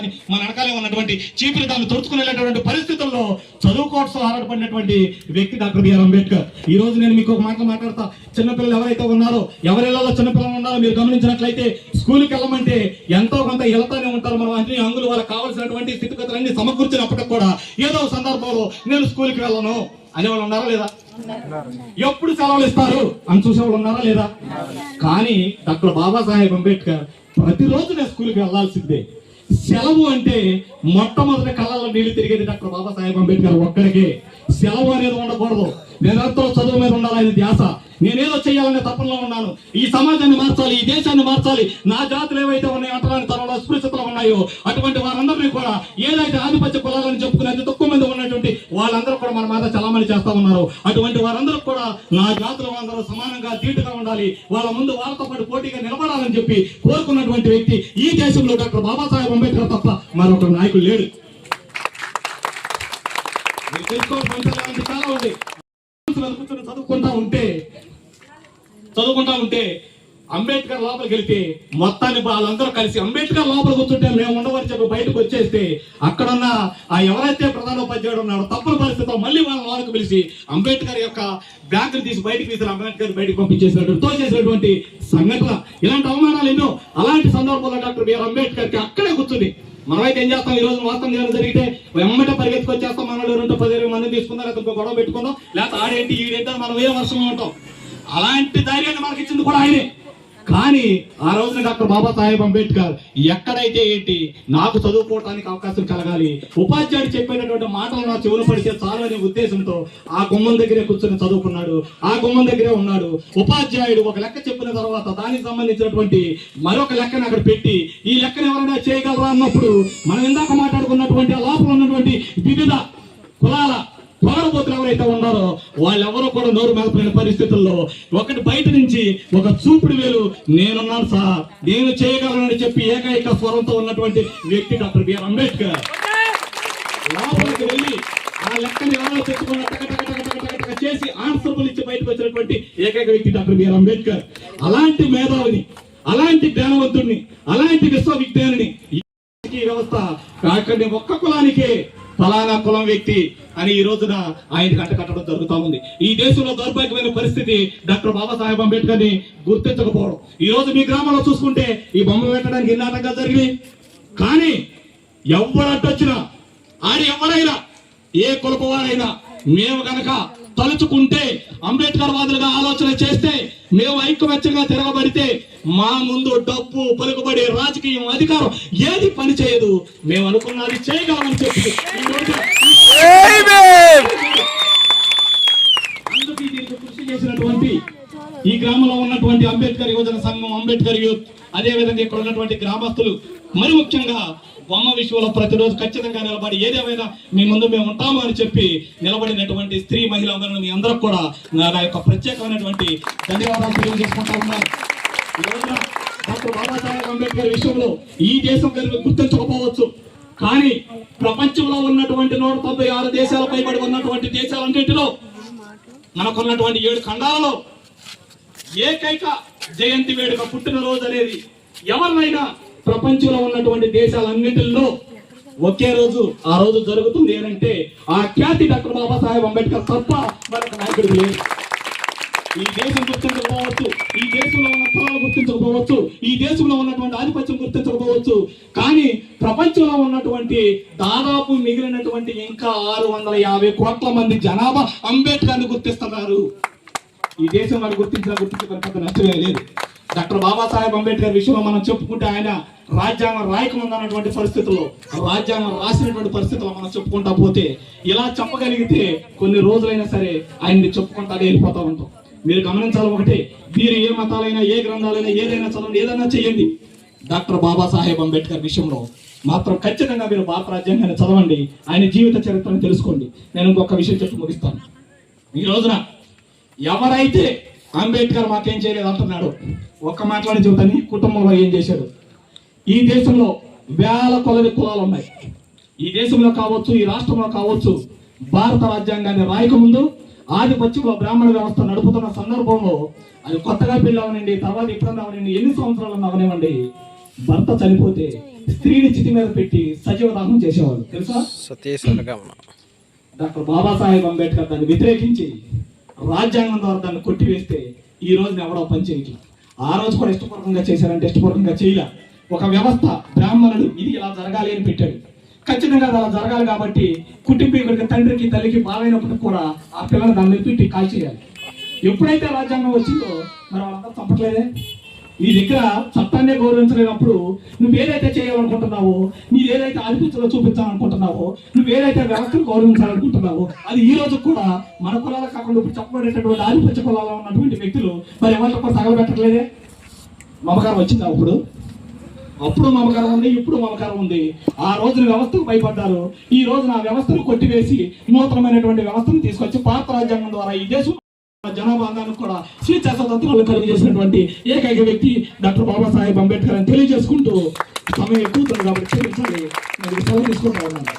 మన వెనకాలే ఉన్నటువంటి చీపురు దాన్ని తొడుచుకునేటటువంటి పరిస్థితుల్లో చదువుకోవడం ఆరాటపడినటువంటి వ్యక్తి డాక్టర్ బిఆర్ అంబేద్కర్. ఈ రోజు నేను మీకు ఒక మాట మాట్లాడతా. చిన్నపిల్లలు ఎవరైతే ఉన్నారో ఎవరిలో చిన్నపిల్లలు ఉన్నారో మీరు గమనించినట్లయితే స్కూల్కి వెళ్ళమంటే ఎంతో కొంత వెళ్తానే ఉంటారు. మనం అన్ని అంగులు వాళ్ళకి కావాల్సినటువంటి స్థితిగతులన్నీ సమకూర్చినప్పటికి కూడా ఏదో సందర్భంలో నేను స్కూల్కి వెళ్ళను. అనేవాళ్ళు ఉన్నారా లేదా? ఎప్పుడు సెలవులు ఇస్తారు? అని చూసేవాళ్ళు ఉన్నారా లేదా? కానీ డాక్టర్ బాబాసాహెబ్ అంబేద్కర్ ప్రతిరోజు నేను స్కూల్కి వెళ్ళాల్సిందే సెలవు అంటే మొట్టమొదటి కళ్ళల్లో నీళ్ళు తిరిగేది డాక్టర్ బాబాసాహెబ్ అంబేద్కర్ ఒక్కడికే సెలవు అనేది ఉండకూడదు. నిరంతరం చదువు మీద ఉండాలనే ధ్యాస. నేనేదో చేయాలనే తపనలో ఉన్నాను. ఈ సమాజాన్ని మార్చాలి ఈ దేశాన్ని మార్చాలి నా జాతులు ఏవైతే ఉన్నాయో అంటరాని తరంలో అస్పృశ్యతలు ఉన్నాయో అటువంటి వారందరినీ కూడా ఏదైతే ఆధిపత్య కులాలని చెప్పుకునేది తక్కువ మంది ఉన్నటువంటి వాళ్ళందరూ కూడా మన మీద చలామణి చేస్తా ఉన్నారు. అటువంటి వారందరూ కూడా నా జాతులు అందరూ సమానంగా ధీటుగా ఉండాలి. వాళ్ళ ముందు వాళ్ళతో పాటు పోటీగా నిలబడాలని చెప్పి కోరుకున్నటువంటి వ్యక్తి ఈ దేశంలో డాక్టర్ బాబాసాహెబ్ అంబేద్కర్ తప్ప మరొక నాయకుడు లేడు. తెలుసుకోవాల్సిన చాలా ఉంది చదువుకుంటా ఉంటే చదువుకుంటా ఉంటే అంబేద్కర్ లోపలికి వెళ్తే మొత్తాన్ని వాళ్ళందరూ కలిసి అంబేద్కర్ లోపల కూర్చుంటే మేము ఉండవని చెప్పి బయటకు వచ్చేస్తే అక్కడున్న ఆ ఎవరైతే ప్రధానోపాధ్యాయుడు ఉన్నాడో తప్పని పరిస్థితిలో మళ్ళీ వాళ్ళ వాళ్ళకి పిలిచి అంబేద్కర్ యొక్క బ్యాగ్ తీసి బయటకు తీసి అంబేద్కర్ బయటకు పంపించేసినటువంటి తోచేసినటువంటి సంఘటన. ఇలాంటి అవమానాలు ఎన్నో. అలాంటి సందర్భంలో డాక్టర్ బిఆర్ అంబేద్కర్కి అక్కడే కూర్చుని మనమైతే ఏం చేస్తాం? ఈ రోజు మొత్తం ఏమైనా జరిగితే వెమ్మట పరిగెత్తుకొచ్చేస్తాం మన రెండు పదిహేను మంది తీసుకుందాం లేకపోతే గొడవ పెట్టుకుందాం. లేకపోతే ఆడేంటి ఈడేంటి అని మనం ఏ వర్షంలో ఉంటాం? అలాంటి ధైర్యాన్ని మనకి ఇచ్చింది కూడా ఆయనే. కానీ ఆ రోజున డాక్టర్ బాబాసాహెబ్ అంబేద్కర్ ఎక్కడైతే ఏంటి నాకు చదువుకోవటానికి అవకాశం కలగాలి ఉపాధ్యాయుడు చెప్పేటటువంటి మాటలు నా చెవులు పడితే చాలు అనే ఉద్దేశంతో ఆ గుమ్మం దగ్గరే కూర్చొని చదువుకున్నాడు ఆ గుమ్మం దగ్గరే ఉన్నాడు. ఉపాధ్యాయుడు ఒక లెక్క చెప్పిన తర్వాత దానికి సంబంధించినటువంటి మరొక లెక్కను అక్కడ పెట్టి ఈ లెక్కను ఎవరైనా చేయగలరా అన్నప్పుడు మనం ఇందాక మాట్లాడుకున్నటువంటి ఆ లోపల ఉన్నటువంటి వివిధ కులాల పారబోతులు ఎవరైతే ఉన్నారో వాళ్ళెవరూ కూడా నోరు మెలపలేని పరిస్థితుల్లో ఒకటి బయట నుంచి ఒక చూపుడు వేలు నేనున్నాను సార్ నేను చేయగలనని చెప్పి ఏకైక స్వరంతో ఉన్నటువంటి వ్యక్తి డాక్టర్ బిఆర్ అంబేద్కర్. లోపలికి వెళ్ళి ఆ లెక్కని ఎవరో తెచ్చుకున్న టక టక టక టక టక టక చేసి ఆన్సర్బుల్ ఇచ్చి బయటకు వచ్చినటువంటి ఏకైక వ్యక్తి డాక్టర్ బిఆర్ అంబేద్కర్. అలాంటి మేధావిని అలాంటి జ్ఞానవంతుడిని అలాంటి విశ్వవిజ్ఞానిని వ్యవస్థ కాకండి ఒక్క కులానికే ఫలానా కులం వ్యక్తి అని ఈ రోజున ఆయన కట్టకట్టడం కట్టడం ఉంది. ఈ దేశంలో దౌర్భాగ్యమైన పరిస్థితి డాక్టర్ బాబాసాహెబ్ అంబేద్కర్ని గుర్తించకపోవడం. ఈ రోజు మీ గ్రామంలో చూసుకుంటే ఈ బొమ్మ పెట్టడానికి ఎన్ని ఆటంకాలు జరిగినాయి? కానీ ఎవరు అడ్డొచ్చినా ఆయన ఎవరైనా ఏ కులపవారైనా మేము కనుక తలుచుకుంటే అంబేద్కర్ వాదులుగా ఆలోచన చేస్తే మేము ఐక్యమత్యంగా తిరగబడితే మా ముందు డబ్బు పలుకుబడి రాజకీయం అధికారం ఏది పని చేయదు. మేము అనుకున్నది చేయగలమని చెప్పి దీనికి కృషి చేసినటువంటి ఈ గ్రామంలో ఉన్నటువంటి అంబేద్కర్ యువజన సంఘం అంబేద్కర్ యూత్ అదే విధంగా ఇక్కడ ఉన్నటువంటి గ్రామస్తులు మరి ముఖ్యంగా బొమ్మ విషయంలో ప్రతిరోజు ఖచ్చితంగా నిలబడి ఏదేమైనా మీ ముందు మేము ఉంటాము అని చెప్పి నిలబడినటువంటి స్త్రీ మహిళా అందరూ మీ అందరూ కూడా నా యొక్క ప్రత్యేకమైనటువంటి ధన్యవాదాలు తెలియజేసుకుంటా ఉన్నాను. డాక్టర్ బాబాసాహెబ్ అంబేద్కర్ విషయంలో ఈ దేశం కనుక గుర్తించకపోవచ్చు కానీ ప్రపంచంలో ఉన్నటువంటి నూట తొంభై ఆరు దేశాల పైబడి ఉన్నటువంటి దేశాలన్నింటిలో మనకున్నటువంటి ఏడు ఖండాలలో ఏకైక జయంతి వేడుక పుట్టినరోజు అనేది ఎవరినైనా ప్రపంచంలో ఉన్నటువంటి దేశాలన్నిటిలో ఒకే రోజు ఆ రోజు జరుగుతుంది ఏంటంటే ఆ ఖ్యాతి డాక్టర్ బాబాసాహెబ్ అంబేద్కర్ తప్ప మరొక నాయకుడు లేదు ఈ దేశం గుర్తించకపోవచ్చు ఈ దేశంలో ఉన్న కులాలు గుర్తించకపోవచ్చు ఈ దేశంలో ఉన్నటువంటి ఆధిపత్యం గుర్తించకపోవచ్చు కానీ ప్రపంచంలో ఉన్నటువంటి దాదాపు మిగిలినటువంటి ఇంకా ఆరు వందల యాభై కోట్ల మంది జనాభా అంబేద్కర్ని గుర్తిస్తున్నారు. ఈ దేశం వారు గుర్తించిన గుర్తించే పెద్ద నష్టమే లేదు. డాక్టర్ బాబాసాహెబ్ అంబేద్కర్ విషయంలో మనం చెప్పుకుంటే ఆయన రాజ్యాంగం రాయకముందన్నటువంటి పరిస్థితుల్లో రాజ్యాంగం రాసినటువంటి పరిస్థితుల్లో మనం చెప్పుకుంటా పోతే ఇలా చెప్పగలిగితే కొన్ని రోజులైనా సరే ఆయన్ని చెప్పుకుంటా వెళ్ళిపోతా ఉంటాం. మీరు గమనించాలి ఒకటి మీరు ఏ మతాలైనా ఏ గ్రంథాలైనా ఏదైనా చదవండి ఏదైనా చేయండి. డాక్టర్ బాబాసాహెబ్ అంబేద్కర్ విషయంలో మాత్రం ఖచ్చితంగా మీరు భారత రాజ్యాంగాన్ని చదవండి ఆయన జీవిత చరిత్రను తెలుసుకోండి. నేను ఇంకొక విషయం చెప్పి ముగిస్తాను. ఈ రోజున ఎవరైతే అంబేద్కర్ మాకేం చేయలేదు అంటున్నాడు. ఒక్క మాట్లాడి చెబుతాను కుటుంబంలో ఏం చేశాడు? ఈ దేశంలో వేల కొలది కులాలు ఉన్నాయి. ఈ దేశంలో కావచ్చు ఈ రాష్ట్రంలో కావచ్చు భారత రాజ్యాంగాన్ని రాయకముందు ఆధిపత్యంలో బ్రాహ్మణ వ్యవస్థ నడుపుతున్న సందర్భంలో అది కొత్తగా పెళ్ళి అవనండి తర్వాత ఎప్పుడన్నా అవనండి ఎన్ని సంవత్సరాలు అవనివ్వండి భర్త చనిపోతే స్త్రీని చితి మీద పెట్టి సజీవ దహనం చేసేవాళ్ళు. తెలుసా? డాక్టర్ బాబాసాహెబ్ అంబేద్కర్ దాన్ని వ్యతిరేకించి రాజ్యాంగం ద్వారా దాన్ని కొట్టివేస్తే ఈ రోజున ఎవడో పని చేయట్లేదు ఆ రోజు కూడా ఇష్టపూర్వకంగా చేశారంటే ఇష్టపూర్వకంగా చేయలే. ఒక వ్యవస్థ బ్రాహ్మణుడు ఇది ఇలా జరగాలి అని పెట్టాడు. ఖచ్చితంగా అది అలా జరగాలి కాబట్టి కుటుంబీకుడికి తండ్రికి తల్లికి బాగైనప్పటికి కూడా ఆ పిల్లలు దాన్ని పెట్టి కాల్ చేయాలి ఎప్పుడైతే రాజ్యాంగం వచ్చిందో మరి వాళ్ళంతా చంపట్లేదే? నీ దగ్గర చట్టాన్నే గౌరవించలేనప్పుడు నువ్వు ఏదైతే చేయాలనుకుంటున్నావో నీ ఏదైతే ఆధిపత్యంలో చూపించాలనుకుంటున్నావో నువ్వు ఏదైతే వ్యవస్థను గౌరవించాలనుకుంటున్నావో అది ఈ రోజు కూడా మన కులాలకు కాకుండా ఇప్పుడు చెప్పబడేటటువంటి ఆధిపత్య కులాల్లో ఉన్నటువంటి వ్యక్తులు మరి ఎవరితో కూడా తగలబెట్టట్లేదే? మమకారం వచ్చిందా అప్పుడు? అప్పుడు మమకారం ఉంది ఇప్పుడు మమకారం ఉంది. ఆ రోజున వ్యవస్థకు భయపడ్డారు. ఈ రోజున ఆ వ్యవస్థను కొట్టివేసి నూతనమైనటువంటి వ్యవస్థను తీసుకొచ్చి పాత రాజ్యాంగం ద్వారా ఈ దేశం జనాభా అందానికి కూడా స్వేచ్ఛా స్వతంత్రాలు కలిగజేసినటువంటి ఏకైక వ్యక్తి డాక్టర్ బాబాసాహెబ్ అంబేద్కర్ అని తెలియజేసుకుంటూ సమయం ఎక్కువ కాబట్టి క్షమించాలి సెలవు తీసుకుంటా ఉన్నాను.